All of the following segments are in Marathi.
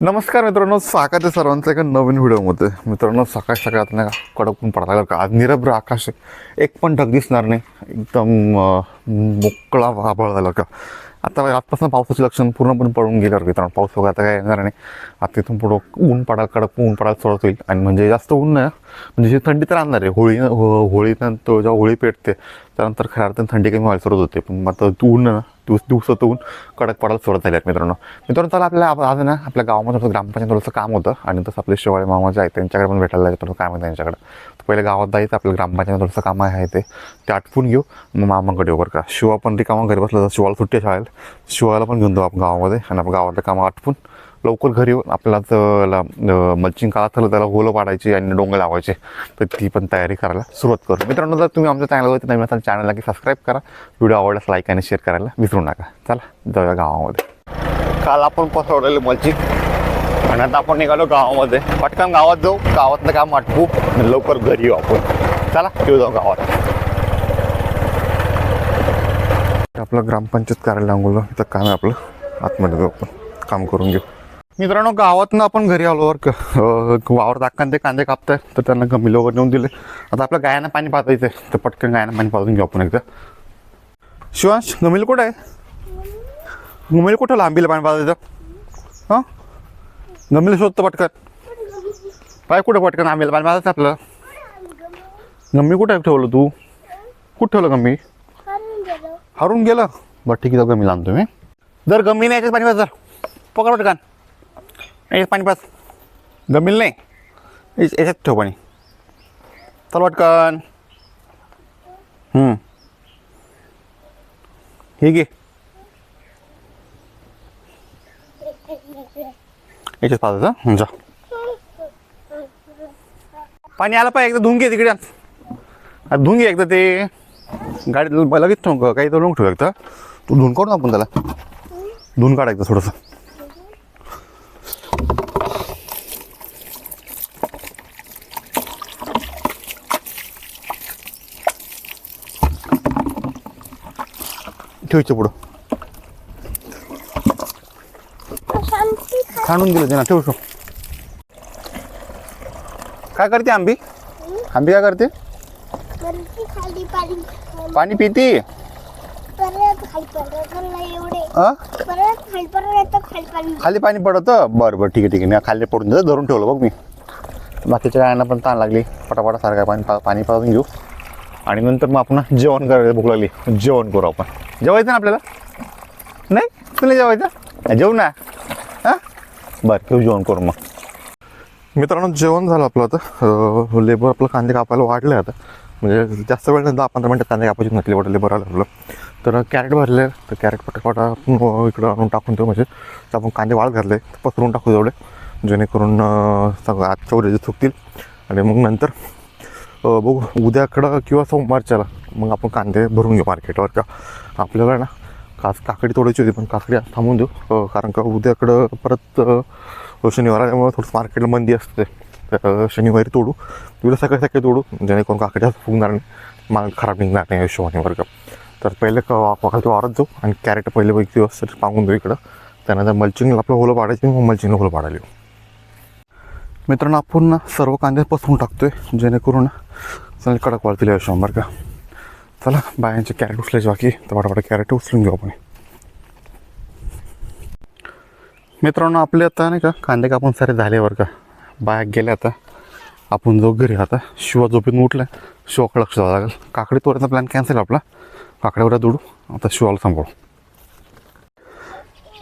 नमस्कार मित्रांनो स्वागत आहे सर्वांचं एका नवीन व्हिडिओमध्ये. मित्रांनो सकाळ सकाळ आता नाही का कडक ऊन का. आज निरभ्र आकाश एक पण ढग दिसणार नाही. एकदम मोकळा आभाळ झाला का. आता आजपासून पावसाचे लक्षण पूर्णपणे पडून गेल्यावर मित्रांनो पाऊस वगैरे आता काय येणार नाही. आता तिथून पुढं ऊन पडायला कडक ऊन पडायला सुरुवात होईल. आणि म्हणजे जास्त ऊन नाही म्हणजे जी थंडी तर आणणार आहे. होळी हो- होळीनंतर जेव्हा होळी पेटते त्यानंतर खऱ्या अर्थाने थंडी कमी व्हायला सुरुवात होते. पण आता ऊन ना दिवस दिवसातून कडक पडायला सुरुवात झाली आहेत मित्रांनो. मित्रांनो चला आपल्या आज ना आपल्या गावामध्ये थोडंसं ग्रामपंचायत थोडंसं काम होतं आणि तसं आपले शिवाळे मामा जे आहेत त्यांच्याकडे पण भेटायला जायचं थोडं काम आहे त्यांच्याकडे. तर पहिले गावात जायचं आपल्या ग्रामपंचायत थोडंसं काम आहे ते. ते आटपून घेऊ मग मामाकडे वगैरे का. शिवा पण रिकामा घरी बसला तर शिवाला सुट्टी आहे शाळेला. शिवाला पण घेऊन जाऊ आपण गावामध्ये आणि आपण गावातलं कामं आटपून. लवकर घरी येऊन आपल्याला मल्चिंग काळात झालं त्याला होलं पाडायची आणि डोंगर लावायचे तर ती पण तयारी करायला सुरुवात करू. मित्रांनो जर तुम्ही आमच्या चॅनलवरती नवीन असाल चॅनलला की सबस्क्राईब करा. व्हिडिओ आवडल्यास लाईक आणि शेअर करायला विसरू नका. चला जाऊया गावामध्ये. काल आपण पसरवलेलं मल्चिंग आणि आता आपण निघालो गावामध्ये. पटकन गावात जाऊ. गावातलं काम आटपू आणि लवकर घरी येऊ आपण. चला येऊ जाऊ गावात. आपलं ग्रामपंचायत कार्यालय अंगोला इथं काम आहे आपलं. आतमध्ये जाऊ आपण. काम करून घेऊ. मित्रांनो गावातनं आपण घरी आलो. वर वावर दाखकान ते कांदे कापताय. तर त्यांना गमिलोवर वगैरे नेऊन दिले. आता आपल्या गायांना पाणी पाजायचं आहे तर पटकन गायांना पाणी पाजून घेऊ आपण एकदा. शिवांश गमिल कुठं आहे? गमिल कुठं लांबीला पाणी पाजायचं? हां? गमिल शोधतं पटकन. पाय कुठं पटकन आंबीला पाणी पाजायचं आपल्याला? गम्मी कुठं ठेवलं तू? कुठं ठेवलं गम्मी हरून गेलं. बरं ठीक आहे गमी आणतो मी. जर गम्मी नाही याच्यात पाणी पाज जर. पकड पटकन. याच्यात पाणी पाज गमील नाही. याच्यात ठेव पाणी. चल वाटकन हे घे. याच्यात पाजायचं हं, जा. पाणी आलं पाहिजे एकदा धुवून घे तिकडे. धुवून घे एकदा ते. गाडीत लगेच ठेव काही तर ठेवू एकदा. तू धुवून काढू ना आपण त्याला. धुवून काढा एकदा थोडंसं. ठेवायचं पुढं. खाणून दिलं ते ना ठेवू. शकतो काय करते आंबी? आंबी काय करते? पाणी पिते? पिती खाली पाणी पडत? बरं बरं ठीक आहे ठीक आहे. मी खाली पडून देतो धरून ठेवलं बघ मी. बाकीच्या गायांना पण ताण लागली. पटापटासारखं पाणी पा पाणी पाजून घेऊ. आणि नंतर मग आपण जेवण करायला भूक लागली. जेवण करू आपण. जेवायचं ना आपल्याला? नाही? तुला जेवायचं? जेवू ना. हां? बरं घेऊ जेवण करू मग. मित्रांनो जेवण झालं आपलं आता. लेबर आपलं कांदे कापायला वाढले आता. म्हणजे जास्त वेळ नाही दहा पंधरा मिनटं कांदे कापायची नसली वाटत लेबर आलं आपलं. तर कॅरेट भरले. तर कॅरेट पटापटा आपण इकडं आणून टाकून देऊ म्हणजे. तर आपण कांदे वाळत घातले. पसरून टाकू तेवढे जेणेकरून सगळं आजच्या उद्या चुकतील. आणि मग नंतर बघू. उद्याकडं किंवा सोमवारच्याला. मग आपण कांदे भरून घेऊ मार्केटवर. का? आपल्याला ना कास काकडी तोडायची होती पण काकडी थांबून देऊ. कारण का उद्याकडं परत शनिवार आल्यामुळे थोडंसं मार्केटला मंदी असते. शनिवारी तोडू. तुला सकाळी सकाळी तोडू. जेणेकरून काकडी फुगणार नाही. माल खराब निघणार नाही हिशोबाने वर्ग का. तर पहिले क वाखालतो वारत जाऊ आणि कॅरेट पहिले एक दिवस पांगून देऊ इकडं. त्यानंतर मल्चिंगला आपलं होलं पाडायची मग मल्चिंगला होलं पाडायला मित्रांनो आपण ना सर्व कांदे पसरून टाकतोय. जेणेकरून चांगले कडक वाळतील या हिशोबाने का. चला बायांचे कॅरेट उचलायचे बाकी. तर पटापट कॅरेट उचलून घेऊ आपण. मित्रांनो आपले आता नाही का कांदे कापून सारे झाले बरं का. बाया गेल्या आता. आपण जो घरी आता. शिवा झोपेतून उठला शिवाकडे लक्ष द्यावं लागेल. काकडी तोडायचा प्लॅन कॅन्सल आपला. काकड्यावर दुडू आता शिवाला सांभाळू.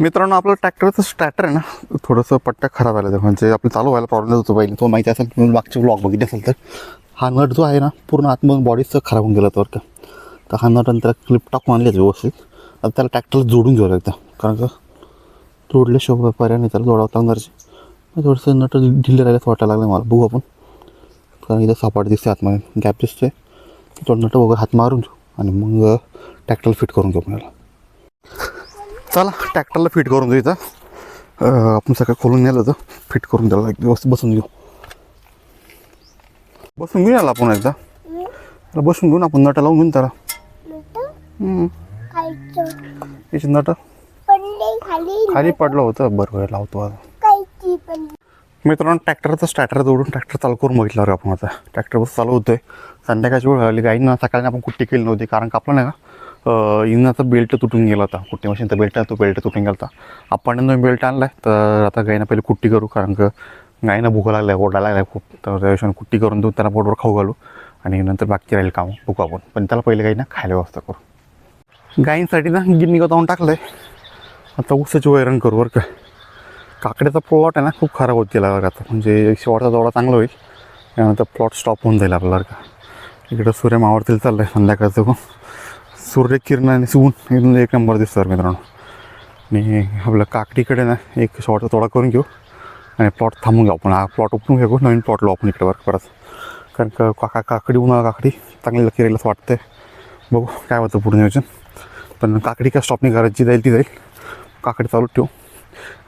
मित्रांनो आपलं ट्रॅक्टरचं स्टॅटर आहे ना थोडंसं पट्ट्या खराब आल्या. म्हणजे आपलं चालू व्हायला प्रॉब्लेम होतो पहिले तो माहिती असेल तुम्ही मागचे ब्लॉग बघितले असेल तर. हा नट जो आहे ना पूर्ण आतमधून बॉडीचं खराब होऊन गेला तर का. तर हा नट आणि त्याला क्लिप टाकून आणले व्यवस्थित. आता त्याला ट्रॅक्टरला जोडून घ्यावं लागतं कारण का तोडल्याशिवाय पर्याय नाही त्याला जोडावं लागणार थोडंसं नट ढिले राहिल्यास वाटायला लागलं मला. बघू आपण. कारण इथं सपाट दिसते आतमध्ये. गॅप दिसते थोडं नट वगैरे हात मारून घेऊ. आणि मग ट्रॅक्टरला फिट करून घेऊ आपल्याला चला ट्रॅक्टरला फिट करून देऊ इथं. आपण सगळं खोलून नेलं होतं. फिट करून द्यायला एक व्यवस्थित बसून घेऊ. बसून घेऊ याला आपण एकदा. बसून घेऊन आपण नटा लावून घेऊन त्याला. याची नट खाली पडलं होतं. बरं बरं लावतो आता. मी मित्रांनो ट्रॅक्टरचं स्टार्टर जोडून ट्रॅक्टर चालू करून बघितलं आपण आता. ट्रॅक्टर बस चालू होतोय. संध्याकाळची वेळ झाली गाईंना सकाळी आपण कुट्टी केली नव्हती. कारण का आपलं नाही का इंजनाचा बेल्ट तुटून गेला होता. कुट्टी मशीनचा बेल्ट तो बेल्ट तुटून गेला होता. आपण नवीन बेल्ट आणला आहे तर आता गाईनं पहिले कुट्टी करू कारण का गाईनं भुका लागलं आहे ओरडा लागला आहे खूप तर त्याविषयी कुट्टी करून देऊ त्याला पोटवर खाऊ घालू आणि नंतर बाकी राहील काम बघू आपण पण त्याला पहिले गाईना खायला व्यवस्था करू. गाईंसाठी ना गिन्नी गवतावून टाकलं आहे आता ऊसाची वैरण करू बरं का. काकड्याचा प्लॉट आहे ना खूप खराब होत गेला बरं आता. म्हणजे शेवटचा दौडा चांगला होईल. त्यानंतर प्लॉट स्टॉप होऊन जाईल आपल्याला का. इकडं सूर्य मावळतील चाललं आहे संध्याकाळचं. सूर्यकिरणाने ऊन एक नंबर दिसतो बरं मित्रांनो. आणि आपलं काकडीकडे ना एक शॉर्ट तोडा करून घेऊ आणि प्लॉट थांबून घेऊ आपण. हा प्लॉट उपटून घेऊ नवीन प्लॉट लावू आपण इकडे बरं परत. कारण का काका काकडी उन्हाळा काकडी चांगली लकी वाटते बघू काय होतं पुढे नियोजन. पण काकडी काय स्टॉपनी करायची जाईल ती जाईल. काकडी चालू ठेवू.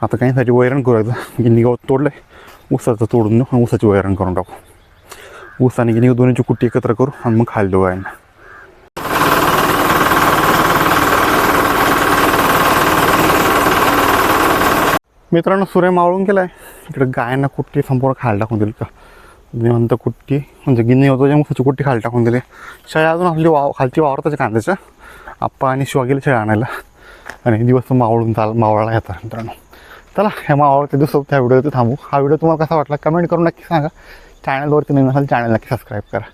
आता काहीसाठी वैरण करायचं गिनी गवत तोडलं आहे ऊसाचं तोडून देऊ आणि ऊसाची वैरण करून टाकू. ऊस आणि गिनी दोन्हीची कुट्टी एकत्र करू आणि मग खायला देऊ गायना मित्रांनो सूर्य मावळून गेला आहे इकडे गायांना कुट्टी संपूर्ण खायला टाकून दिली का निवंत कुट्टी म्हणजे गिन्नी होतो ज्या कुट्टी खायला टाकून दिली. शेळ्या अजून आपली वाव खालची वावर त्याच्या कांद्याच्या आप्पा आणि शिवा गेले शेळ्या आणायला. आणि दिवस मावळून चाल मावळाला येतात मित्रांनो. चला ह्या मावळच्या दिवसात त्या व्हिडिओ थांबू. हा व्हिडिओ तुम्हाला कसा वाटला कमेंट करून नक्की सांगा. चॅनलवरती नवीन असेल चॅनल नक्की सबस्क्राईब करा.